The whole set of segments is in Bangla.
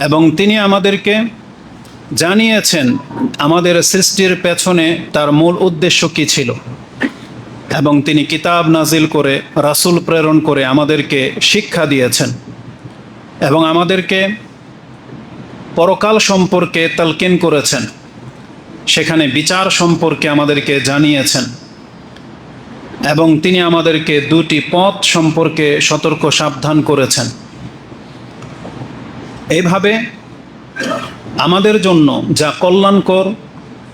এবং তিনি আমাদেরকে জানিয়েছেন আমাদের সৃষ্টির পেছনে তার মূল উদ্দেশ্য কী ছিল। এবং তিনি কিতাব নাজিল করে, রাসূল প্রেরণ করে আমাদেরকে শিক্ষা দিয়েছেন এবং আমাদেরকে পরকাল সম্পর্কে তালকিন করেছেন। সেখানে বিচার সম্পর্কে আমাদেরকে জানিয়েছেন এবং তিনি আমাদেরকে দুটি পথ সম্পর্কে সতর্ক সাবধান করেছেন। এইভাবে আমাদের জন্য যা কল্যাণকর,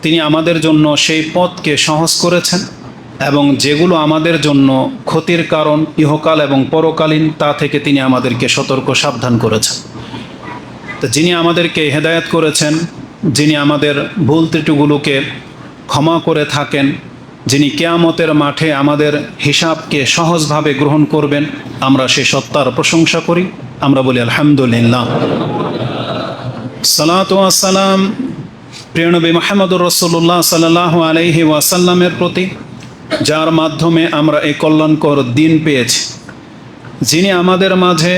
তিনি আমাদের জন্য সেই পথকে সহজ করেছেন এবং যেগুলো আমাদের জন্য ক্ষতির কারণ ইহকাল এবং পরকালীন, তা থেকে তিনি আমাদেরকে সতর্ক, সাবধান করেছেন। তো যিনি আমাদেরকে হেদায়েত করেছেন, যিনি আমাদের ভুল ত্রুটিগুলোকে ক্ষমা করে থাকেন, যিনি কেয়ামতের মাঠে আমাদের হিসাবকে সহজভাবে গ্রহণ করবেন, আমরা সে সত্তার প্রশংসা করি। আমরা বলি আলহামদুলিল্লাহ। সালাত সালাম প্রিয়নবী মাহমুদুর রসুল্লাহ সাল্লাহ আলহি ওয়াসাল্লামের প্রতি, যার মাধ্যমে আমরা এই কল্যাণকর দিন পেয়েছি। যিনি আমাদের মাঝে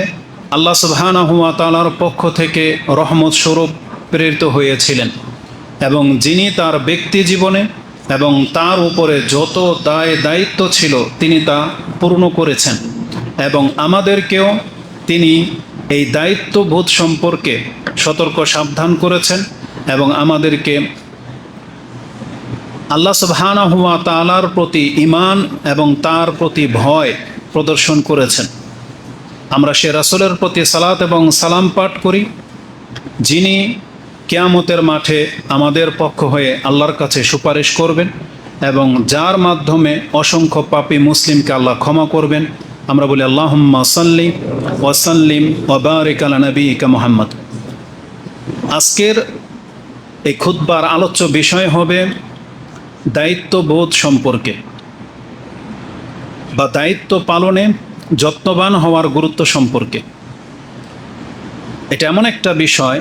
আল্লাহ সুবহানাহুয়া তালার পক্ষ থেকে রহমত স্বরূপ প্রেরিত হয়েছিলেন এবং যিনি তার ব্যক্তি জীবনে এবং তার উপরে যত দায় দায়িত্ব ছিল, তিনি তা পূর্ণ করেছেন এবং আমাদেরকেও তিনি এই দায়িত্ববোধ সম্পর্কে সতর্ক সাবধান করেছেন এবং আমাদেরকে আল্লাহ সুবহানা হুয়া তালার প্রতি ইমান এবং তার প্রতি ভয় প্রদর্শন করেছেন। আমরা সে রাসুলের প্রতি সালাত এবং সালাম পাঠ করি, যিনি কেয়ামতের মাঠে আমাদের পক্ষ হয়ে আল্লাহর কাছে সুপারিশ করবেন এবং যার মাধ্যমে অসংখ্য পাপী মুসলিমকে আল্লাহ ক্ষমা করবেন। আমরা বলি, আল্লাহম্মা সাল্লি ওয়াসাল্লিম ওবারিক আলা মোহাম্মদ। আজকের এই খুদ্বার আলোচ্য বিষয় হবে দায়িত্ববোধ সম্পর্কে। বা দায়িত্ব পালনে যত্নবান হওয়ার গুরুত্ব সম্পর্কে। এটা এমন একটা বিষয়,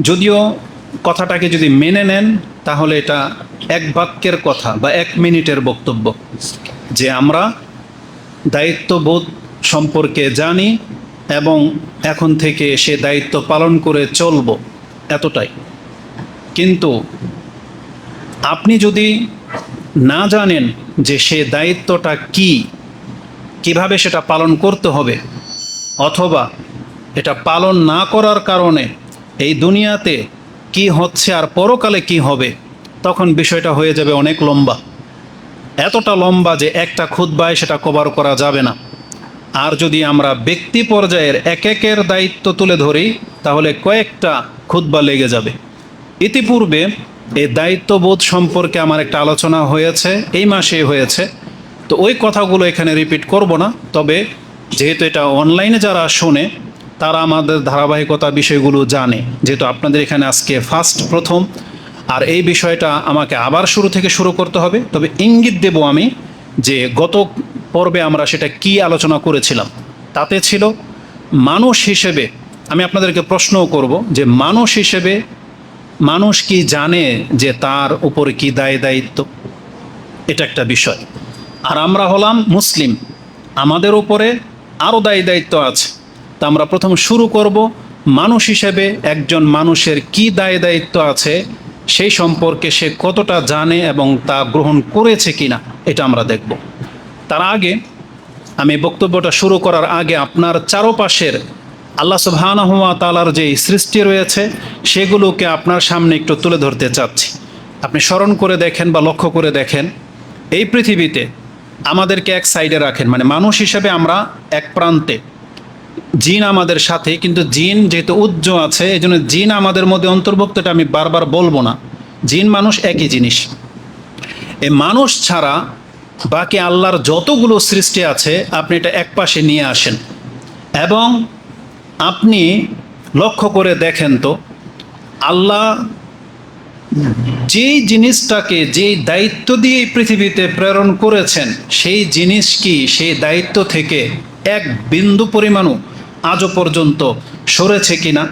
যদিও কথাটাকে যদি মেনে নেন, তাহলে এটা এক বাক্যের কথা বা এক মিনিটের বক্তব্য যে আমরা দায়িত্ববোধ সম্পর্কে জানি এবং এখন থেকে সে দায়িত্ব পালন করে চলব এতটাই। কিন্তু আপনি যদি না জানেন যে সে দায়িত্বটা কি, কীভাবে সেটা পালন করতে হবে, অথবা এটা পালন না করার কারণে এই দুনিয়াতে কি হচ্ছে আর পরকালে কি হবে, তখন বিষয়টা হয়ে যাবে অনেক লম্বা। এতটা লম্বা যে একটা খুদ্বায় সেটা কভার করা যাবে না। আর যদি আমরা ব্যক্তি পর্যায়ের এক একের দায়িত্ব তুলে ধরি, তাহলে কয়েকটা খুদ্া লেগে যাবে। ইতিপূর্বে এই দায়িত্ববোধ সম্পর্কে আমার একটা আলোচনা হয়েছে, এই মাসে হয়েছে। তো ওই কথাগুলো এখানে রিপিট করব না, তবে যেহেতু এটা অনলাইনে যারা শোনে, তারা আমাদের ধারাবাহিকতা বিষয়গুলো জানে। যেহেতু আপনাদের এখানে আজকে ফার্স্ট, প্রথম আর এই বিষয়টা আমাকে আবার শুরু থেকে শুরু করতে হবে। তবে ইঙ্গিত দেব আমি যে গত পর্বে আমরা সেটা কি আলোচনা করেছিলাম, তাতে ছিল মানুষ হিসেবে আমি আপনাদেরকে প্রশ্নও করব যে মানুষ হিসেবে মানুষ কি জানে যে তার উপরে কি দায় দায়িত্ব? এটা একটা বিষয়। আর আমরা হলাম মুসলিম, আমাদের উপরে আরও দায়ী দায়িত্ব আছে। তা আমরা প্রথম শুরু করব মানুষ হিসেবে একজন মানুষের কি দায় দায়িত্ব আছে সেই সম্পর্কে সে কতটা জানে এবং তা গ্রহণ করেছে কিনা, এটা আমরা দেখব। তার আগে আমি বক্তব্যটা শুরু করার আগে আপনার চারপাশের আল্লাহ সুবহানাহুয়া তালার যে সৃষ্টি রয়েছে, সেগুলোকে আপনার সামনে একটু তুলে ধরতে চাচ্ছি। আপনি স্মরণ করে দেখেন বা লক্ষ্য করে দেখেন, এই পৃথিবীতে আমাদেরকে এক সাইডে রাখেন মানে মানুষ হিসেবে আমরা এক প্রান্তে। জিন আমাদের সাথে, কিন্তু জিন যেহেতু উজ্জ আছে এই জন্য জিন আমাদের মধ্যে অন্তর্ভুক্ত এটা আমি বারবার বলব না। জিন মানুষ একই জিনিস। এ মানুষ ছাড়া বাকি আল্লাহর যতগুলো সৃষ্টি আছে, আপনি এটা এক পাশে নিয়ে আসেন। এবং আপনি লক্ষ্য করে দেখেন তো, আল্লাহ যেই জিনিসটাকে যেই দায়িত্ব দিয়ে পৃথিবীতে প্রেরণ করেছেন, সেই জিনিস কি? সেই দায়িত্ব থেকে এক বিন্দু পরিমাণও আজও পর্যন্ত সরেছে কি না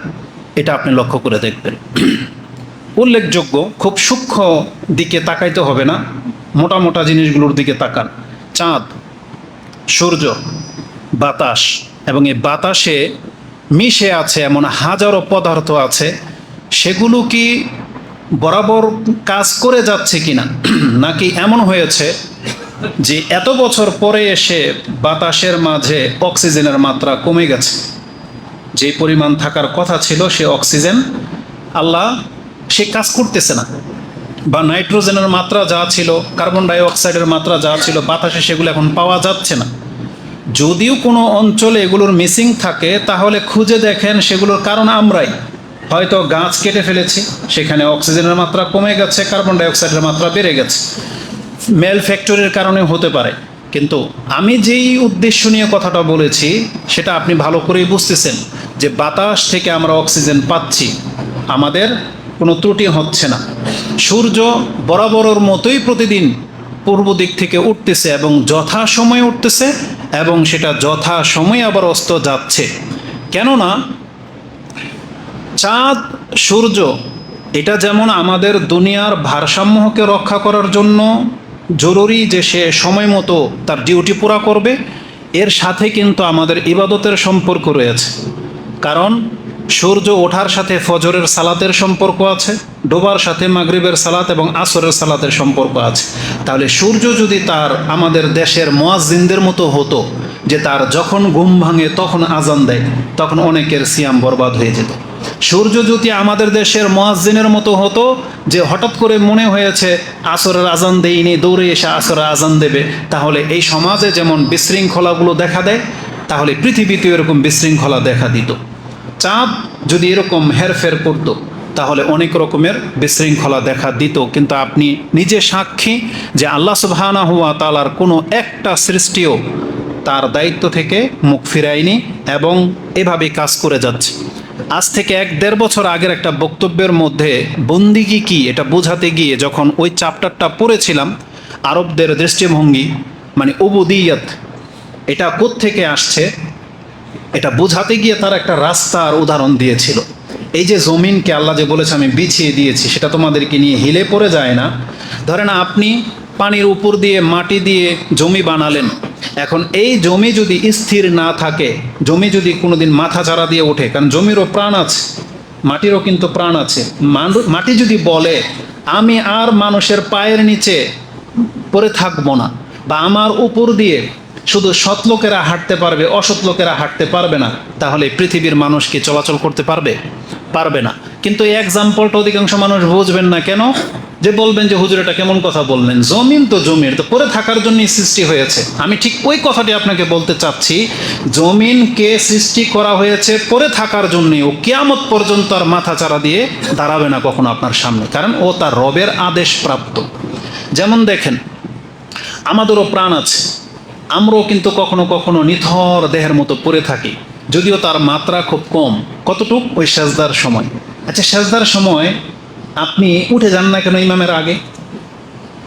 এটা আপনি লক্ষ্য করে দেখবেন। উল্লেখযোগ্য, খুব সূক্ষ্ম দিকে তাকাইতে হবে না, মোটা মোটা জিনিসগুলোর দিকে তাকান। চাঁদ, সূর্য, বাতাস, এবং এই বাতাসে মিশে আছে এমন হাজারো পদার্থ আছে, সেগুলো কি বরাবর কাজ করে যাচ্ছে কিনা, নাকি এমন হয়েছে যে এত বছর পরে এসে বাতাসের মাঝে অক্সিজেনের মাত্রা কমে গেছে। যে পরিমাণ থাকার কথা ছিল সে অক্সিজেন আল্লাহ সে কাজ করতেছে না। বা নাইট্রোজেনের মাত্রা যা ছিল, কার্বন ডাই অক্সাইডের মাত্রা যা ছিল, বাতাসে সেগুলো এখন পাওয়া যাচ্ছে না। যদিও কোনো অঞ্চলে এগুলোর মিসিং থাকে, তাহলে খুঁজে দেখেন সেগুলোর কারণ আমরাই। হয়তো গাছ কেটে ফেলেছি, সেখানে অক্সিজেনের মাত্রা কমে গেছে, কার্বন ডাইঅক্সাইডের মাত্রা বেড়ে গেছে। মেল ফ্যাক্টরির কারণে হতে পারে। কিন্তু আমি যেই উদ্দেশ্য নিয়ে কথাটা বলেছি, সেটা আপনি ভালো করেই বুঝতেছেন যে বাতাস থেকে আমরা অক্সিজেন পাচ্ছি। আমাদের কোনো ত্রুটি হচ্ছে না। সূর্য বরাবরের মতোই প্রতিদিন পূর্ব দিক থেকে উঠতেছে এবং যথা সময়ে উঠতেছে এবং সেটা যথা সময়ে আবার অস্ত যাচ্ছে। কেননা, চাঁদ, সূর্য, এটা যেমন আমাদের দুনিয়ার ভারসাম্যকে রক্ষা করার জন্য জরুরি যে সে সময় মতো তার ডিউটি পুরা করবে, এর সাথে কিন্তু আমাদের ইবাদতের সম্পর্ক রয়েছে। কারণ সূর্য ওঠার সাথে ফজরের সালাতের সম্পর্ক আছে, ডোবার সাথে মাগরিবের সালাত এবং আসরের সালাতের সম্পর্ক আছে। তাহলে সূর্য যদি তার আমাদের দেশের মোয়াজিনদের মতো হতো, যে তার যখন ঘুম ভাঙে তখন আজান দেয়, তখন অনেকের সিয়াম বরবাদ হয়ে যেত। সূর্য যদি আমাদের দেশের মহাজিনের মতো হতো যে হঠাৎ করে মনে হয়েছে, আসরের আজান দেয়নি দৌড়ে এসে আসরের আজান দেবে। তাহলে এই সমাজে যেমন বিশৃঙ্খলাগুলো দেখা দেয়, তাহলে পৃথিবীতে এরকম বিশৃঙ্খলা দেখা দিত। চাঁদ যদি এরকম হেরফের করত, তাহলে অনেক রকমের বিশৃঙ্খলা দেখা দিত। কিন্তু আপনি নিজে সাক্ষী যে আল্লাহ সুবহানা হুয়া তালার কোনো একটা সৃষ্টিও তার দায়িত্ব থেকে মুখ ফিরায়নি এবং এভাবে কাজ করে যাচ্ছে। আজ থেকে এক দেড় বছর আগের একটা বক্তব্যের মধ্যে বন্দিগি কি এটা বোঝাতে গিয়ে যখন ওই চ্যাপ্টারটা পড়েছিলাম, আরবদের দৃষ্টিভঙ্গি মানে উবুদিয়ত, এটা থেকে আসছে, এটা বোঝাতে গিয়ে তার একটা রাস্তার উদাহরণ দিয়েছিল। এই যে জমিনকে আল্লাহ যে বলেছে, আমি বিছিয়ে দিয়েছি, সেটা তোমাদেরকে নিয়ে হিলে পড়ে যায় না। ধরেন আপনি পানির উপর দিয়ে, মাটি দিয়ে জমি বানালেন এখন এই জমি যদি স্থির না থাকে, জমি যদি কোনোদিন মাথা চারা দিয়ে ওঠে, কারণ জমিরও প্রাণ আছে, মাটিরও কিন্তু প্রাণ আছে মাটি যদি বলে, আমি আর মানুষের পায়ের নিচে পরে থাকব না বা আমার উপর দিয়ে শুধু সৎ লোকেরা হাঁটতে পারবে, অসৎ লোকেরা হাঁটতে পারবে না, তাহলে পৃথিবীর মানুষ কি চলাচল করতে পারবে? পারবে না। কিন্তু এই এক্সাম্পলটা অধিকাংশ মানুষ বুঝবেন না। কেন? যে বলবেন যে, হুজুর, এটা কেমন কথা বললেন? জমিন তো জমির, তো পরে থাকার জন্যই সৃষ্টি হয়েছে। আমি ঠিক ওই কথাটি আপনাকে বলতে চাচ্ছি, জমিনকে সৃষ্টি করা হয়েছে পরে থাকার জন্যে। ও কেয়ামত পর্যন্ত আর মাথা চারা দিয়ে দাঁড়াবে না কখনো আপনার সামনে, কারণ ও তার রবের আদেশ প্রাপ্ত। যেমন দেখেন, আমাদেরও প্রাণ আছে। আমরাও কিন্তু কখনো কখনো নিথর দেহের মতো পড়ে থাকি, যদিও তার মাত্রা খুব কম। কতটুক? ওই সেজদার সময়। আচ্ছা সেজদার সময় আপনি উঠে যান না কেন ইমামের আগে?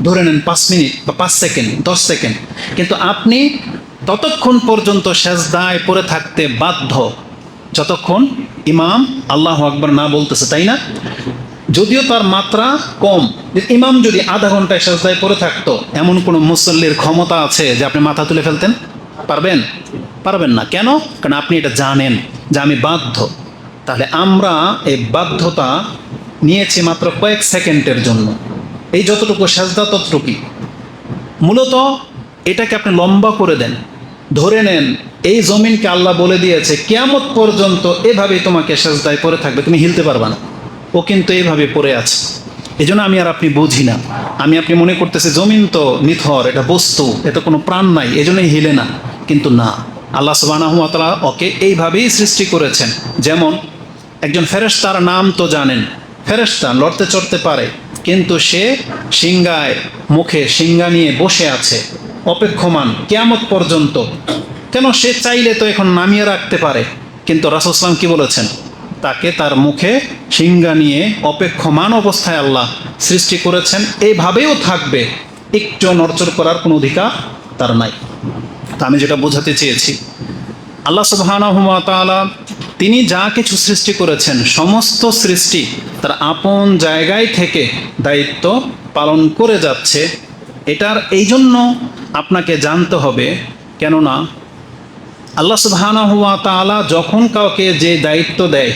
ধরে নেন পাঁচ মিনিট বা পাঁচ সেকেন্ড, দশ সেকেন্ড। কিন্তু আপনি ততক্ষণ পর্যন্ত সেজদায় পড়ে থাকতে বাধ্য। যতক্ষণ ইমাম আল্লাহ আকবর না বলতেছে, তাই না? যদিও তার মাত্রা কম ইমাম যদি আধা ঘন্টায় সেজদায় পড়ে থাকতো, এমন কোনো মুসল্লির ক্ষমতা আছে যে আপনি মাথা তুলে ফেলতেন? পারবেন? পারবেন না। কেন? কারণ আপনি এটা জানেন যে আমি বাধ্য। তাহলে আমরা এই বাধ্যতা নিয়েছি মাত্র কয়েক সেকেন্ডের জন্য। এই যতটুকু সেজদা, ততটুকুই। মূলত এটাকে আপনি লম্বা করে দেন। ধরে নেন, এই জমিনকে আল্লাহ বলে দিয়েছে, কেয়ামত পর্যন্ত এভাবেই তোমাকে সেজদায় পড়ে থাকবে, তুমি হিলতে পারবা না। ও কিন্তু এইভাবে পড়ে আছে। এই জন্য আমি আর আপনি বুঝি না। আমি আপনি মনে করতেছি, জমিন তো নিথর, এটা বস্তু এটা কোনো প্রাণ নাই এই জন্যই হিলে না। কিন্তু না। আল্লাহ সুবাহ ওকে এইভাবেই সৃষ্টি করেছেন। যেমন একজন ফেরেশতার নাম তো জানেন। ফেরেশতা লড়তে চড়তে পারে, কিন্তু সে সিংগায় মুখে সিংগা নিয়ে বসে আছে, অপেক্ষমান কেয়ামত পর্যন্ত। কেন সে চাইলে তো এখন নামিয়ে রাখতে পারে? কিন্তু রাসুসলাম কি বলেছেন? তাকে তার মুখে সিংগা নিয়ে অপেক্ষমান অবস্থায় আল্লাহ সৃষ্টি করেছেন এইভাবেও থাকবে। একটু নড়চড় করার কোনো অধিকার তার নাই। তা আমি যেটা বোঝাতে চেয়েছি, আল্লাহ তাআলা তিনি যা কিছু সৃষ্টি করেছেন, সমস্ত সৃষ্টি তার আপন জায়গায় থেকে দায়িত্ব পালন করে যাচ্ছে। এটার এই জন্য আপনাকে জানতে হবে, কেননা আল্লাহ সুবহানাহু ওয়া তাআলা যখন কাউকে যে দায়িত্ব দেয়